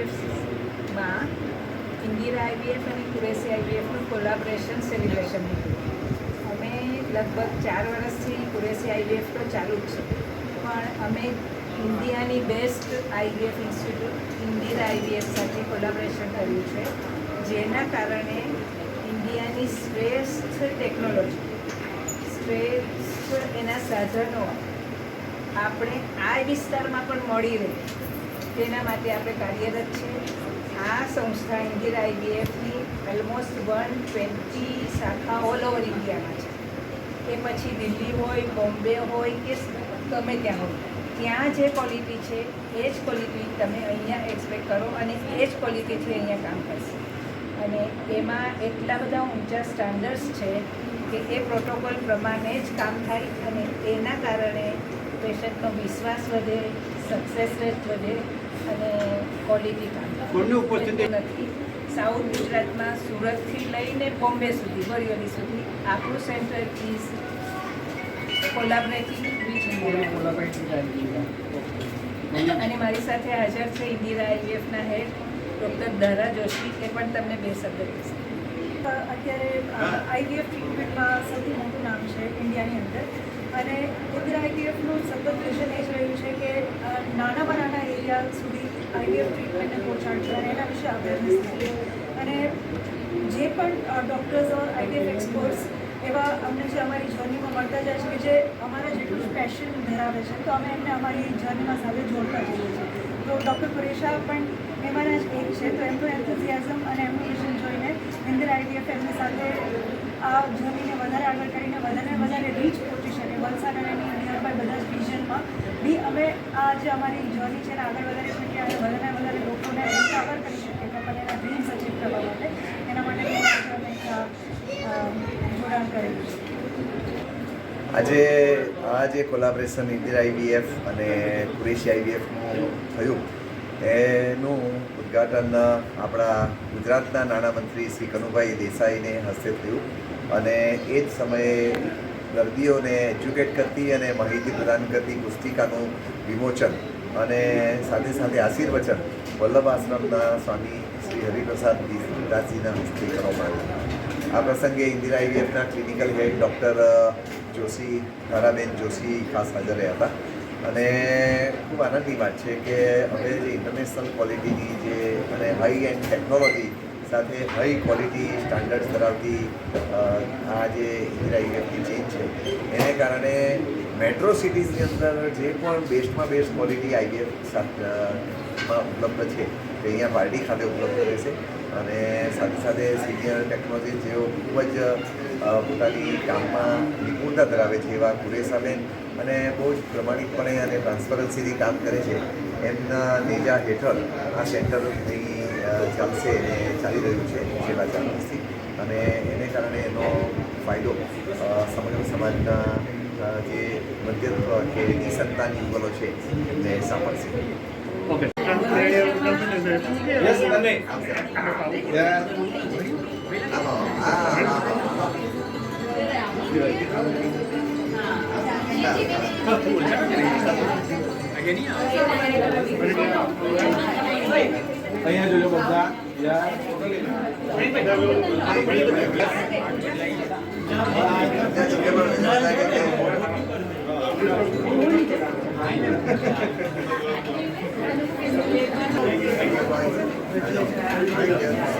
આઈવીએફમાં Indira IVF અને Qureshi આઈવીએફનું collaboration celebration હતું અમે લગભગ ચાર વર્ષથી કુરેશી આઈવીએફ તો ચાલુ જ છે. પણ અમે ઇન્ડિયાની best IVF institute Indira IVF સાથે કોલાબરેશન કર્યું છે, જેના કારણે ઇન્ડિયાની શ્રેષ્ઠ ટેકનોલોજી શ્રેષ્ઠ એના સાધનો આપણે આ વિસ્તારમાં પણ મળી રહે. તેના માટે આપણે કાર્યરત છીએ. આ સંસ્થા ઇન્દિરા આઈવીએફની ઓલમોસ્ટ વન ટ્વેન્ટી શાખા ઓલ ઓવર ઇન્ડિયામાં છે. એ પછી દિલ્હી હોય, બોમ્બે હોય, કે ગમે ત્યાં હોય. ત્યાં જે ક્વોલિટી છે, એ જ ક્વોલિટી તમે અહીંયા એક્સપેક્ટ કરો અને એ જ ક્વોલિટીથી અહીંયા કામ કરશે. અને એમાં એટલા બધા ઊંચા સ્ટાન્ડર્ડ્સ છે કે એ પ્રોટોકોલ પ્રમાણે જ કામ થાય અને એના કારણે પેશન્ટનો વિશ્વાસ વધે સક્સેસ રેટ વધે અને ક્વોલિટી કામ ઉપસ્થિતિ? નથી. સાઉથ ગુજરાતમાં સુરતથી લઈને બોમ્બે સુધી બરિયોલી સુધી આપણું સેન્ટર ઇઝ કોલાબરેટિવ વિથ અને મારી સાથે હાજર છે ઇન્દિરા આઈવીએફના હેડ ડૉક્ટર ધારા જોશી. એ પણ તમને બે શબ્દ કહેશે. અત્યારે આઈવીએફ ટ્રીટમેન્ટમાં સૌથી મોટું નામ છે ઇન્ડિયાની અંદર. અને ઇન્દિરા આઈટીએફનું સતત વિઝન એ જ રહ્યું છે કે નાનામાં નાના એરિયા સુધી આઈટીએફ ટ્રીટમેન્ટને પહોંચાડશે અને એના વિશે અવેરનેસ થાય અને જે પણ ડૉક્ટર્સ ઓર આઈટીએફ એક્સપર્ટ્સ એવા અમને જે અમારી જર્નીમાં મળતા જાય છે કે જે અમારા જેટલું જ પેશન ધરાવે છે, તો અમે એમને અમારી જર્નીમાં સાથે જોડતા જઈએ છીએ. તો ડૉક્ટર પરેશા પણ એમાંના જ એક છે, તો એમનું એન્થુઝિયાઝમ અને એમનું વિઝન જોઈને ઇન્દિરા આઈટીએફ એમની સાથે આ જર્નીને વધારે આગળ કરીને વધારે વધારે રીચ વલસાડ અને નિયરબાય બધા જ રિજનમાં બી અમે આ જે અમારી જર્ની છે એને આગળ વધારી શકીએ, અને વધારે વધારે લોકોને એમ્પાવર કરી શકીએ કે પણ એના ડ્રીમ્સ અચીવ કરવા માટે. એના માટે જોડાણ કરેલું છે. આજે આ જે કોલાબરેશન ઇન્દિરા આઈવીએફ અને કુરેશી આઈવીએફનું થયું, એનું ઉદ્ઘાટન આપણા ગુજરાતના નાણામંત્રી શ્રી કનુભાઈ દેસાઈને હસ્તે થયું. અને એ જ સમયે દર્દીઓને એજ્યુકેટ કરતી અને માહિતી પ્રદાન કરતી પુસ્તિકાનું વિમોચન અને સાથે સાથે આશીર્વચન વલ્લભ આશ્રમના સ્વામી શ્રી હરિપ્રસાદ દાસજીના હસ્તે કરવામાં આવ્યું આ પ્રસંગે Indira આઈવીએફના clinical head doctor Joshi, Dharaben Joshi ખાસ હાજર રહ્યા હતા. અને ખૂબ આનંદની વાત છે કે હવે જે ઇન્ટરનેશનલ ક્વોલિટીની જે અને હાઈ એન્ડ ટેકનોલોજી સાથે હાઈ ક્વોલિટી સ્ટાન્ડર્ડ્સ ધરાવતી આ જે ઇન્દિરા આઈવીએફની ચેન છે, એને કારણે મેટ્રો સિટીઝની અંદર જે પણ બેસ્ટમાં બેસ્ટ ક્વોલિટી આઈવીએફમાં ઉપલબ્ધ છે, તે અહીંયા પાર્ટી ખાતે ઉપલબ્ધ રહેશે. અને સાથે સાથે સિનિયર ટેકનોલોજી જેઓ ખૂબ જ પોતાની કામમાં નિપુણતા ધરાવે છે, એવા કુરેશાબેન અને બહુ જ પ્રમાણિકપણે અને ટ્રાન્સપરન્સીથી કામ કરે છે, એમના નેજા હેઠળ આ સેન્ટર ચાલશે અને ચાલી રહ્યું છે છેલ્લા ચાર વર્ષથી અને એને કારણે એનો ફાયદો સમગ્ર સમાજના જે મધ્યત્વ કે નિસંતાન યુગલો છે એમને સાંભળશે Nane. Yeah. અહીંયા જોજો બધા યા आ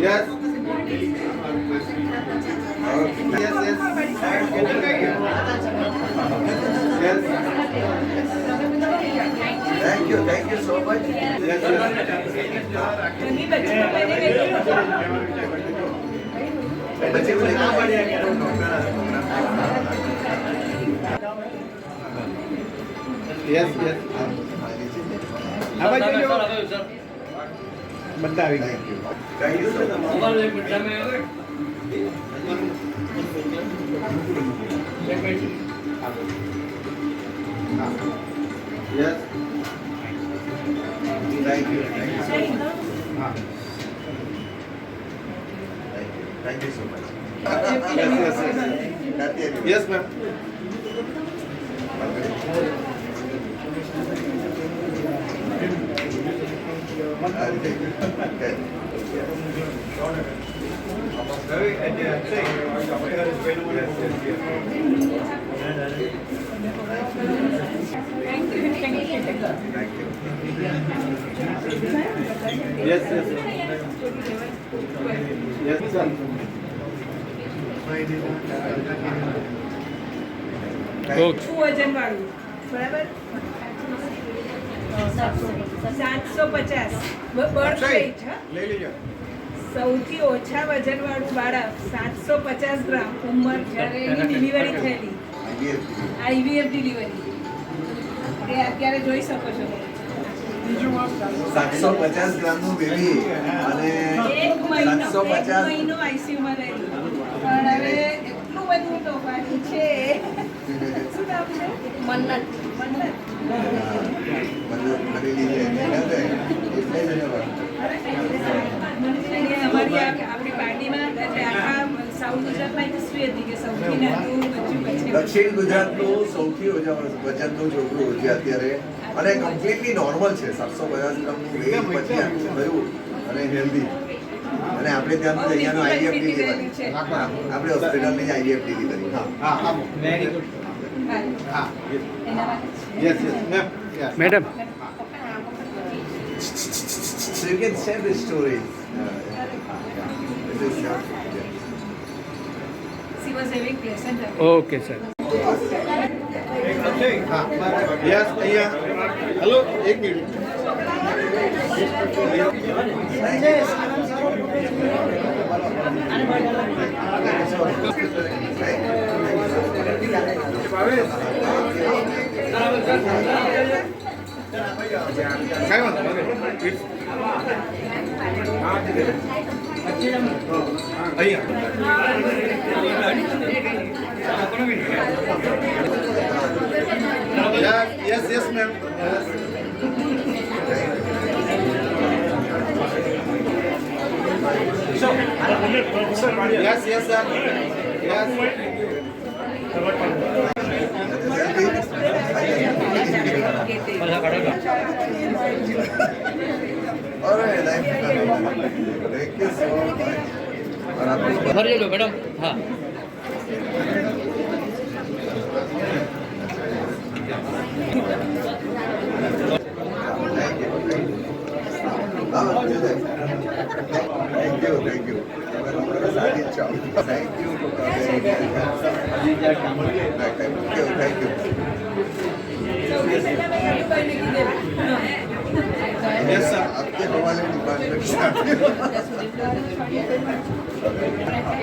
Yes. Yes, yes. Yes. Thank you, thank you so much. Yes, yes. બધા આવી ગયા thank you so much yes thank you thank you હા thank you so much yes yes yes yes ma'am yes yes yes sir ઓછું વજન વાળું બરાબર સાતસો પચાસ. બર્થ વેઇટ હા લઈ લેજો. સૌથી ઓછા વજન વાળું બાળક સાતસો પચાસ ગ્રામ ઉંમર જ્યારે એની ડિલિવરી થયેલી. આઈવીએફ ડિલિવરી એ અત્યારે જોઈ શકો છો. સાતસો. પચાસ ગ્રામનું બેબી અને એક મહિનો એક મહિનો આઈસીયુમાં રહેલી પણ હવે એટલું બધું તોફાની છે. શું નામ છે? મન્નત. મન્નત. મતલબ ખરીદી છે જ એને અને અમારી આ- આપણી પાર્ટીમાં એટલે પછી દક્ષિણ ગુજરાતનું સૌથી ઓછા વજનનું છોકરું છે અત્યારે અને કમ્પ્લીટલી નોર્મલ છે. સાતસો પચાસ ગ્રામનું વેઇટ પછી આટલું થયું. અને હેલ્ધી અને આપણે ત્યાંનું જ અહીંયાનું આઈડીએફ લીધી. છે. આપણે હોસ્પિટલની જ આઈડીએફ લીધી. હા. હા હા વેરી ગુડ હા. Yes, yes, ma'am. Yeah. Madam. So you can save the story. Uh, yeah, yeah. She was having pleasant. Okay, sir. Yes, yeah. Hello, एक મિનિટ કાંઈ વાંધો નહીં અહીંયા yes yes ma'am yes yes sir yes All right, thank you. Thank you so much. ભરી લો madam. હા.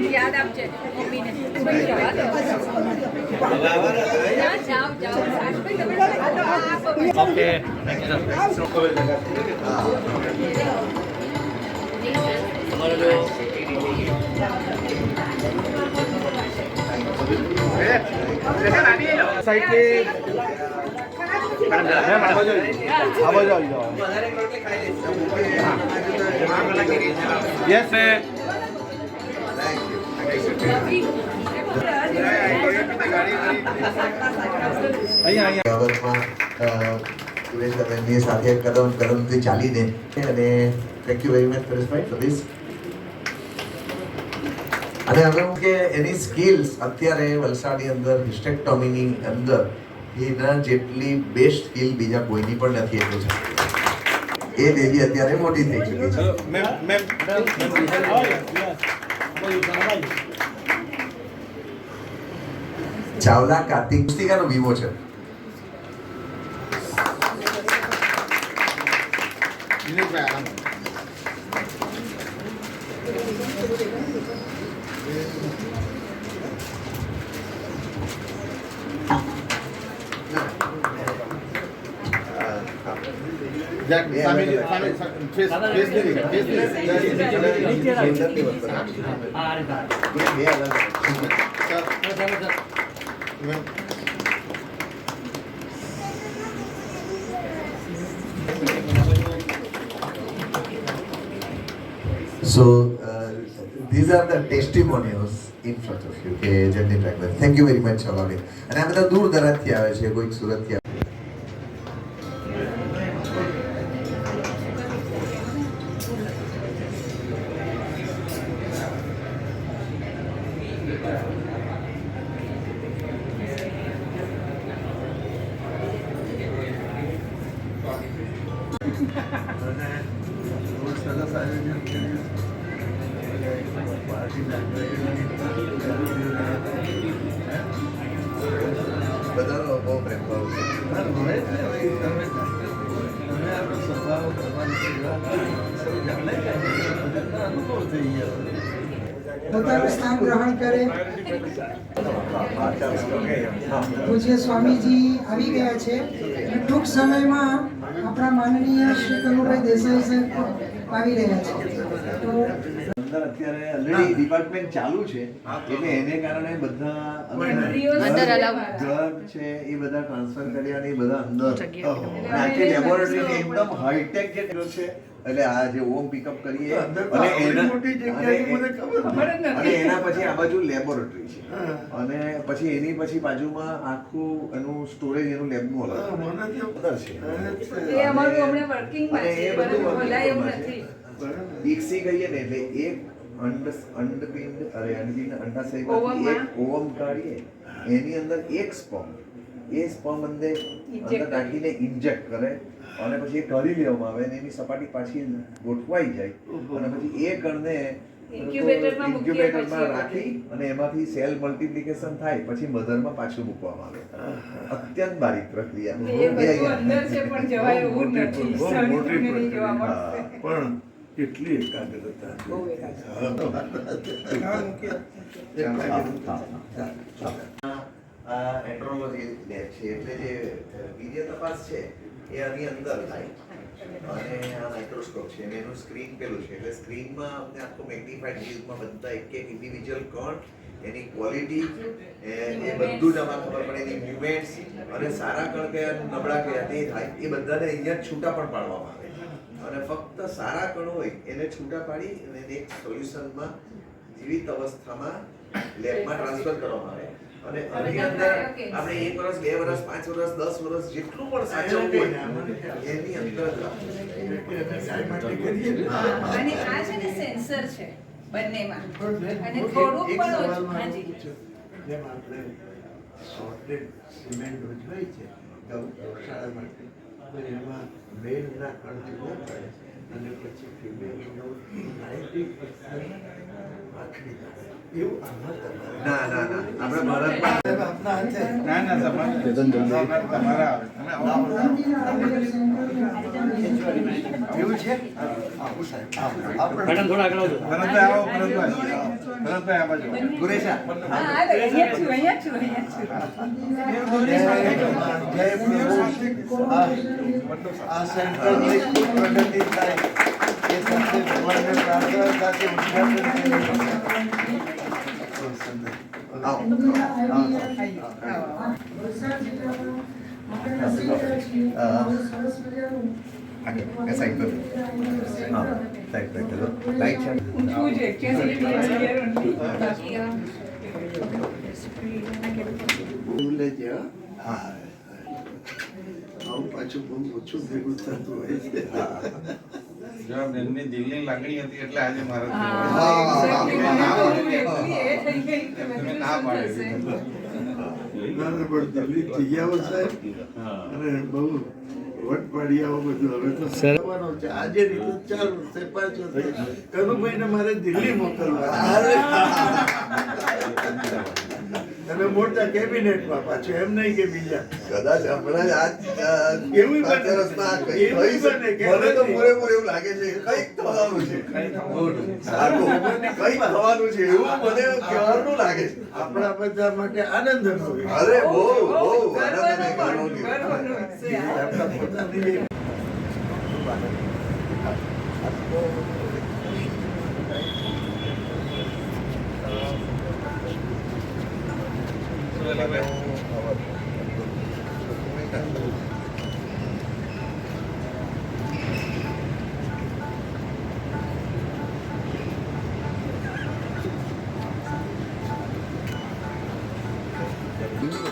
so much. Thank you, thank you so much. યાદ આપજે મમ્મીને જાઓ જાઓ ઓકે તમારો જો સાઈડ पे મેમ આ બાજુ આ બાજુ આવી જાઓ યસ સુરેશભાઈની સાથે કદમ કદમથી ચાલીને અને thank you very much Pareshbhai for this અને હવે કે એની સ્કિલ્સ અત્યારે વલસાડની અંદર હિસ્ટેક્ટોમીની અંદર એના જેટલી બેસ્ટ સ્કિલ બીજા કોઈની પણ નથી એટલું છે એ દેવી અત્યારે મોટી થઈ ચૂકી છે ચાવલા કાર્તિક પુસ્તિકાનો વીમો છે. બે So uh, these are the testimonials in front of you કે જેમની pregnancy thank you very much allowed અને આ બધા દૂર દરાજથી આવે છે કોઈક સુરતથી બહુ પ્રેમ છે. પોતાનું સ્થાન ગ્રહણ કરે. પૂજ્ય સ્વામીજી આવી ગયા છે. ટૂંક સમયમાં આપણા માનનીય શ્રી કનુભાઈ દેસાઈ સાહેબ આવી રહ્યા છે. તો અંદર અત્યારે ઓલરેડી ડિપાર્ટમેન્ટ ચાલુ છે એટલે એને કારણે બધા અંદર ડ્રગ છે એ બધા ટ્રાન્સફર કર્યા ને એ બધા અંદર. અને આખી લેબોરેટરી એકદમ હાઈટેક જે છે એટલે આ જે ઓમ પિકઅપ કરીએ અને એના અને અને એના પછી આ બાજુ લેબોરેટરી છે. અને પછી એની પછી બાજુમાં આખું એનું સ્ટોરેજ એનું લેબનું અલગ. છે. એ અમારું હમણાં વર્કિંગમાં છે ખોલાય નથી. દીક્ષી ગઈ ને એટલે એક અંડ અંડપિંડ અરે અંડપિંડ અંડાશયમાંથી એક ઓવમ કાઢીએ. એની અંદર એક સ્પર્મ. એ સ્પર્મ અંદર અંદર નાખીને ઇન્જેક્ટ કરે અને પછી એ કાઢી લેવામાં આવે અને એની સપાટી પાછી ગોઠવાઈ જાય. અને પછી એ કણને ઇન્ક્યુબેટરમાં રાખી અને એમાંથી સેલ મલ્ટિપ્લિકેશન થાય પછી મધરમાં પાછું મૂકવામાં આવે. અત્યંત બારીક પ્રક્રિયા. પણ કેટલી એકાગ્રતા એન્ટ્રોલોજી લેબ છે એટલે જે બીજી તપાસ છે એ આની અંદર થાય અને આ માઇક્રોસ્કોપ છે અને એનું સ્ક્રીન પેલું છે એટલે સ્ક્રીનમાં અમને આખો મેગ્નિફાઈડ વ્યૂઝમાં બધા એક એક ઇન્ડિવિજ્યુઅલ કણ એની ક્વોલિટી એ એ બધું જ આમાં ખબર પડે એની મૂવમેન્ટ્સ અને સારા કણ કયા નબળા કયા તે થાય એ બધાને અહીંયા છૂટા પણ પાડવામાં આવે અને ફક્ત સારા કણો હોય એને છૂટા પાડી અને એક સોલ્યુશનમાં જીવિત અવસ્થામાં લેબમાં ટ્રાન્સફર કરવામાં આવે. અને આની અંદર આપણે એક વર્ષ બે વર્ષ પાંચ વર્ષ દસ વર્ષ જેટલું પણ સાચવવું હોય એની અંદર અને આ છે ને સેન્સર છે બંનેમાં. અને થોડુંક પણ ઓછું. હાજી જેમ આપણે સોર્ટેડ સિમેન્ટ ઉજવાય છે ગૌશાળા માટે તો એમાં મેલના કણથી ન પડે અને પછી ફિમેલનો નાઇન્ટી આખરી એવું આમાં તમારે. ના ના ના. આપણે ભારતમાં આપના હાથે. ના ના તમારે તમારા આવે. એવું છે? આવું સાહેબ. આવું. મેડમ થોડા આગળ આવો આ બાજુ ગુરેશા હા હા, અહીંયા છું અહીંયા છું અહીંયા છું જય પ્રભુ. આ આ સેન્ટરની ખૂબ પ્રગતિ થાય એ સાથે ભગવાનને પ્રાર્થના સાથે ઉદ્ઘાટન કર્યું. આગળ સાઈડ પર હા સાઈડ પર લાઈટ છે ઊંચું છે હો. હા આવું પાછું બહુ ઓછું ભેગું થતું હોય છે. જો દિલની લાગણી હતી એટલે આજે મારે ના પાડી. ના પણ દિલ્હી સાહેબ. અરે બહુ વટવાડિયાઓ બધું. હવે તો થવાનો છે. આજે રીતે ચાર વર્ષે પાંચ વર્ષે કનુભાઈને મારે દિલ્હી મોકલવા. અને મોટા કેબિનેટમાં પાછું એમ નહીં કે બીજા. કદાચ હમણાં જ આજ એવું બને. મને તો પૂરેપૂરું એવું લાગે છે કંઈક થવાનું છે. સારું. કંઈક થવાનું છે એવું મને કહેવાનું લાગે છે. આપણા બધા માટે આનંદ અનુભવી અરે બહુ બહુ આનંદ પણ, ગૌરવની. ગર્વનું છે આ.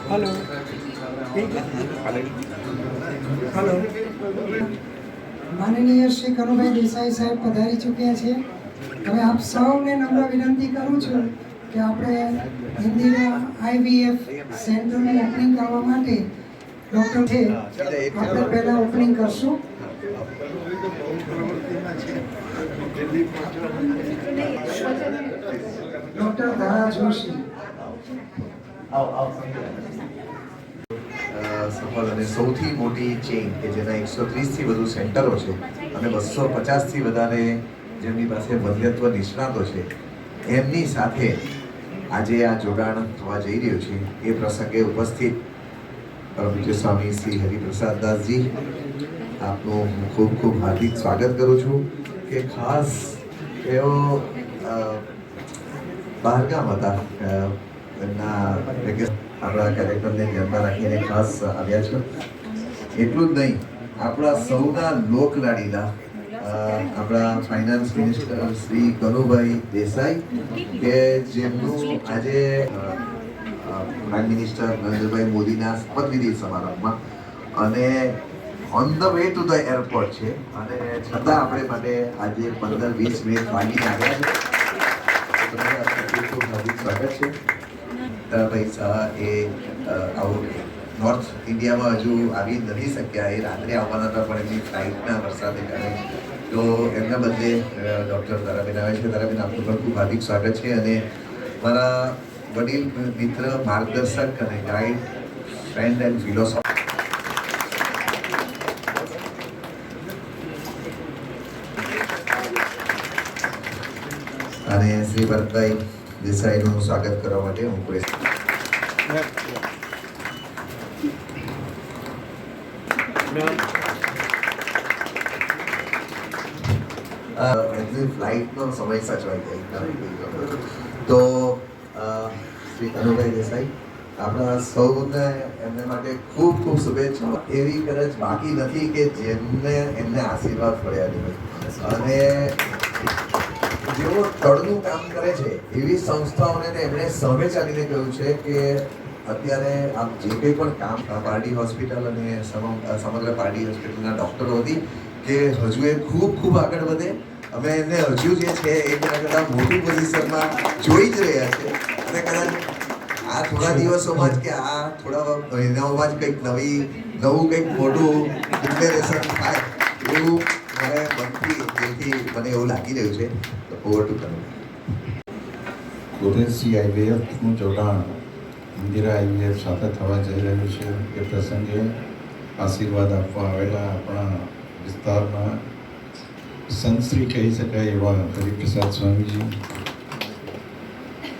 આપણા પોતાની એક માનનીય શ્રી કનુભાઈ દેસાઈ સાહેબ પધારી ચૂક્યા છે હવે આપ સૌને નમ્ર વિનંતી કરું છું કે આપણે હિન્દીના આઈવીએફ સેન્ટરની ઓપનિંગ કરવા માટે ડૉક્ટર છે આપણે પહેલાં ઓપનિંગ કરશું. ડૉક્ટર ધારા જોશી. સફળ અને સૌથી મોટી ચેઇન કે જેના એકસો ત્રીસથી વધુ સેન્ટરો છે અને બસો પચાસથી વધારે જેમની પાસે મધ્યત્વ નિષ્ણાતો છે એમની સાથે આજે આ જોડાણ થવા જઈ રહ્યું છે. એ પ્રસંગે ઉપસ્થિત પરમ સ્વામી શ્રી હરિપ્રસાદ દાસજી આપનું હું ખૂબ ખૂબ હાર્દિક સ્વાગત કરું છું કે ખાસ અ, બહારગામ હતા. એમના આપણા કાર્યક્રમને ધ્યાનમાં રાખીને ખાસ આવ્યા છે. એટલું જ નહીં આપણા સૌના લોકલાડીલા અ, આપણા ફાઇનાન્સ મિનિસ્ટર શ્રી કનુભાઈ દેસાઈ કે જેમનું આજે પ્રાઇમ મિનિસ્ટર નરેન્દ્રભાઈ મોદીના શપથવિધિ સમારંભમાં અને on the way to the airport છે. અને છતાં આપણે માટે આજે પંદર વીસ મિનિટ માંગી આવ્યા છે. તમારા સ્વાગત છે. તારાભાઈ શાહ એ આવું નોર્થ ઇન્ડિયામાં હજુ આવી નથી શક્યા. એ રાત્રે આવવાના હતા, પણ એમની ફ્લાઇટના વરસાદને કારણે. તો એમના બદલે ડૉક્ટર તારાબેન આવે છે. તારાબેન, આપનું પણ ખૂબ હાર્દિક સ્વાગત છે અને મારા વડીલ મિત્ર, માર્ગદર્શક અને ગાઈડ ફ્રેન્ડ એન્ડ ફિલોસોફર અને શ્રી ભરતભાઈ દેસાઈનું સ્વાગત કરવા માટે હું પ્રેસ એમની ફ્લાઇટનો સમય સચવાઈ જાય તો શ્રી કનુભાઈ દેસાઈ આપણા સૌને એમને માટે ખૂબ ખૂબ શુભેચ્છા એવી કદાચ બાકી નથી કે જેમને એમને આશીર્વાદ પડ્યા નહીં અને જેઓ તળનું કામ કરે છે એવી સંસ્થાઓને એમણે સમય ચાલીને કહ્યું છે કે અત્યારે આપ જે કંઈ પણ કામ પાર્ટી હોસ્પિટલ અને સમગ્ર પારડી હોસ્પિટલના ડૉક્ટરો હતી કે હજુ એ ખૂબ ખૂબ આગળ વધે અમે એમને હજુ જે છે એ કરતાં કરતાં મોટી પોઝિશનમાં જોઈ જ રહ્યા છે. અને કદાચ આ થોડા દિવસોમાં જ કે આ થોડા મહિનાઓમાં જ કંઈક નવી, નવું કંઈક મોટું ડિક્લેરેશન થાય એવું મારે મનથી, દિલથી મને એવું લાગી રહ્યું છે. ઓવર ટુ કનુ કુરેશી આઈવીએફનું જોડાણ ઇન્દિરા આઈવીએફ સાથે થવા જઈ રહ્યું છે. એ પ્રસંગે આશીર્વાદ આપવા આવેલા આપણા વિસ્તારના સંતશ્રી કહી શકાય એવા હરિપ્રસાદ સ્વામીજી.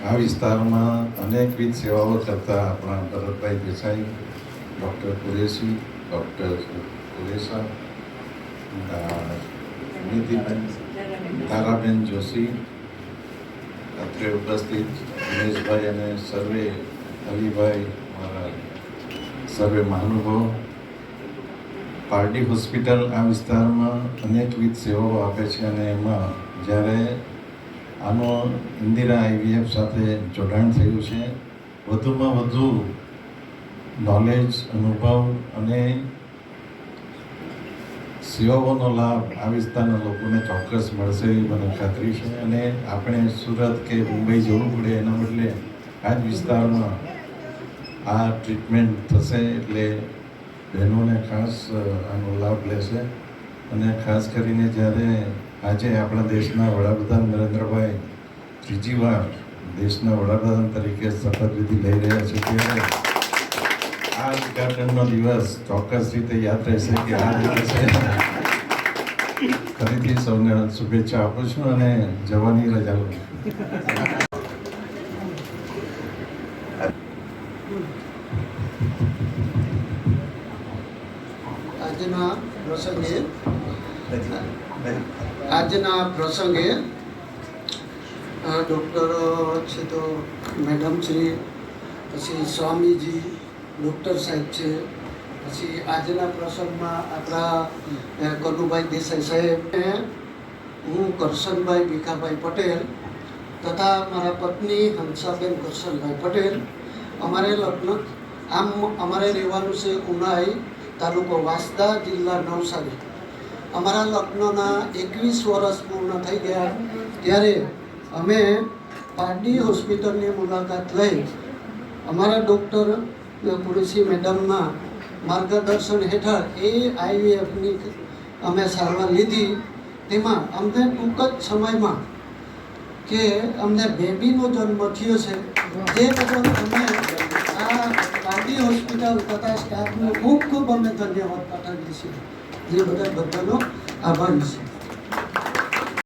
આ વિસ્તારમાં અનેકવિધ સેવાઓ કરતા આપણા ભરતભાઈ દેસાઈ, ડૉક્ટર કુરેશી, ડૉક્ટર કુરેશા નીતિબેન તારાબેન જોશી, અત્રે ઉપસ્થિત દિનેશભાઈ અને સર્વે અલીભાઈ, મારા સર્વે મહાનુભાવ. પાર્ટી હોસ્પિટલ આ વિસ્તારમાં અનેકવિધ સેવાઓ આપે છે અને એમાં જ્યારે આનો ઇન્દિરા આઈવીએફ સાથે જોડાણ થયું છે, વધુમાં વધુ નોલેજ અનુભવ અને સેવાઓનો લાભ આ વિસ્તારના લોકોને ચોક્કસ મળશે એવી મને ખાતરી છે અને આપણે સુરત કે મુંબઈ જવું પડે એના બદલે આ જ વિસ્તારમાં આ ટ્રીટમેન્ટ થશે એટલે બહેનોને ખાસ આનો લાભ લેશે. અને ખાસ કરીને જ્યારે આજે આપણા દેશના વડાપ્રધાન નરેન્દ્રભાઈ ત્રીજી વાર દેશના વડાપ્રધાન તરીકે શપથવિધિ લઈ રહ્યા છે ત્યારે આ ઉદઘાટનનો દિવસ ચોક્કસ રીતે યાદ રહેશે કે આ દિવસે ફરીથી સૌને શુભેચ્છા આપું છું અને જવાની રજા લઉં છું આજના પ્રસંગે આજના પ્રસંગે ડૉક્ટર છે તો મેડમ શ્રી પછી સ્વામીજી ડૉક્ટર સાહેબ છે પછી આજના પ્રસંગમાં આપણા કનુભાઈ દેસાઈ સાહેબ અને હું કરશનભાઈ ભીખાભાઈ પટેલ તથા મારા પત્ની હંસાબેન કરશનભાઈ પટેલ અમારે લગ્ન આમ અમારે રહેવાનું છે ઉનાઈ તાલુકો વાંસદા જિલ્લા નવસારી. અમારા લગ્નના એકવીસ વર્ષ પૂર્ણ થઈ ગયા ત્યારે અમે પારડી હોસ્પિટલની મુલાકાત લઈ અમારા ડૉક્ટર પુરુષી મેડમના માર્ગદર્શન હેઠળ એ આઈવીએફની અમે સારવાર લીધી. તેમાં અમને ટૂંક જ સમયમાં કે અમને બેબીનો જન્મ થયો છે. જે બદલ અમે સિવિલ હોસ્પિટલ તથા સ્ટાફનો ખૂબ ખૂબ અમે ધન્યવાદ પાઠવીએ છીએ જે બધા બધાનો આભારી છે